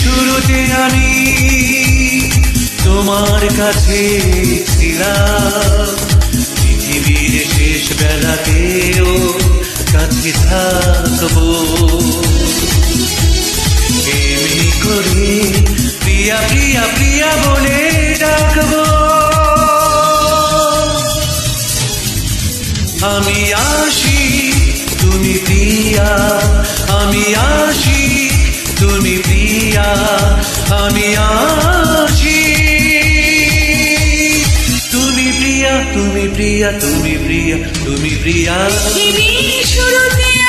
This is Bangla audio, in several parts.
শুরুতে আমি তোমার কাছে ছিলাম পৃথিবীর শেষ বেলাতেও কাছে থাকব। এমনি করে প্রিয়া প্রিয়া প্রিয়া বলে ডাকব। আমি আসি, তুমি প্রিয়া, আমি আসি আমি আসি তুমি প্রিয়া তুমি প্রিয়া তুমি প্রিয়া তুমি প্রিয়া। শুরুতে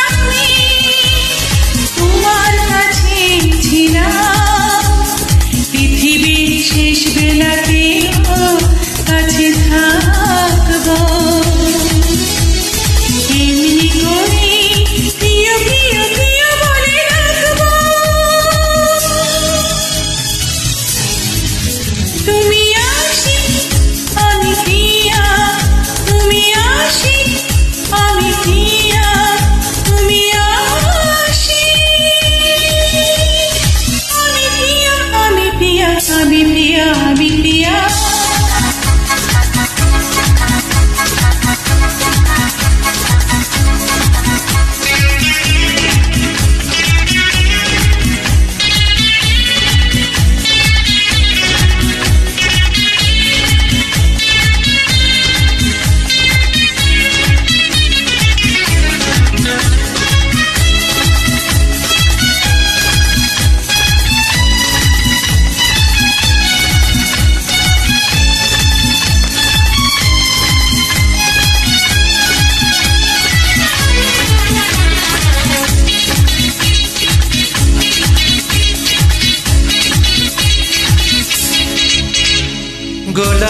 আমি প্রিয়া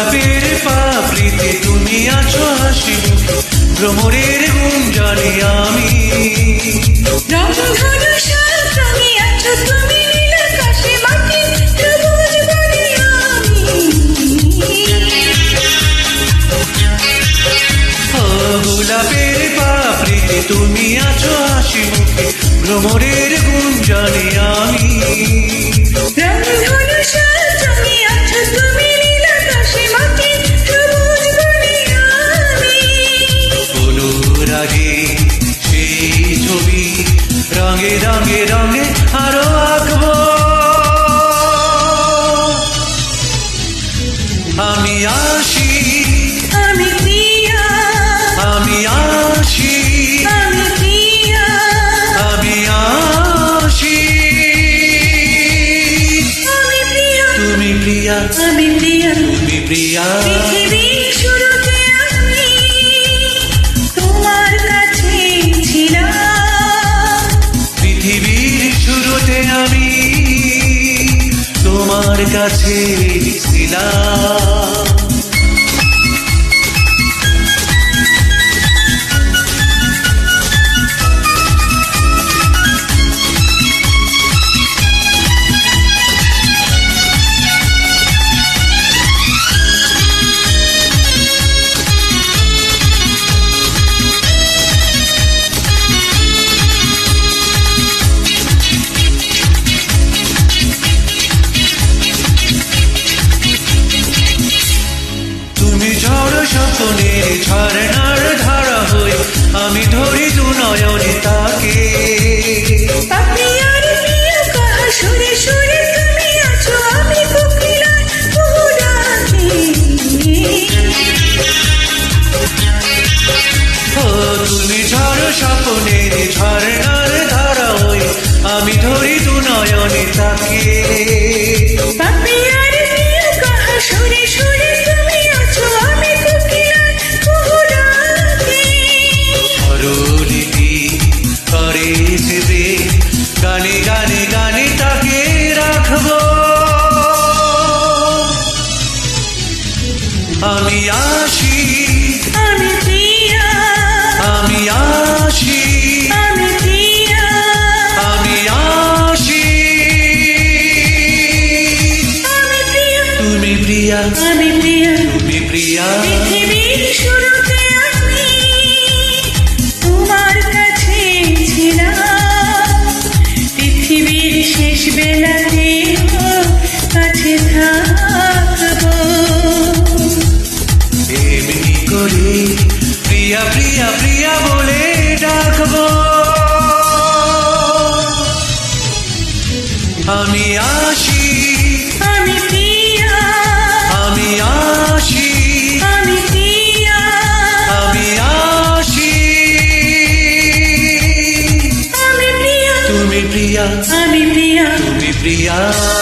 গোলাপের পাপড়িতে তুমি আছো হাসি মুখে ভ্রমরের গুঞ্জনে আমি। গোলাপের পাপড়িতে তুমি আছো হাসি মুখে ভ্রমরের গুঞ্জনে আমি। আমি প্রিয়া তুমি প্রিয়া পৃথিবীর শুরুতে আমি তোমার কাছে ছিলাম। পৃথিবীর শুরুতে আমি তোমার কাছে ছিলাম। আমি ধরি দু নয়নে তাকে। তুমি ঝড় স্বপ্নের ঝরনার ধারা হয়ে আমি ধরি দু নয়নে তাকে। সুরে সুরে গানে গানে গানে তাকে রাখব। আমি করে প্রিয়া প্রিয়া প্রিয়া বলে ডাকবো। আমি আসি আমি প্রিয়া। আমি আসি আমি প্রিয়া। আমি আসি। আমি প্রিয়া। তুমি প্রিয়া আমি প্রিয়া। তুমি প্রিয়া।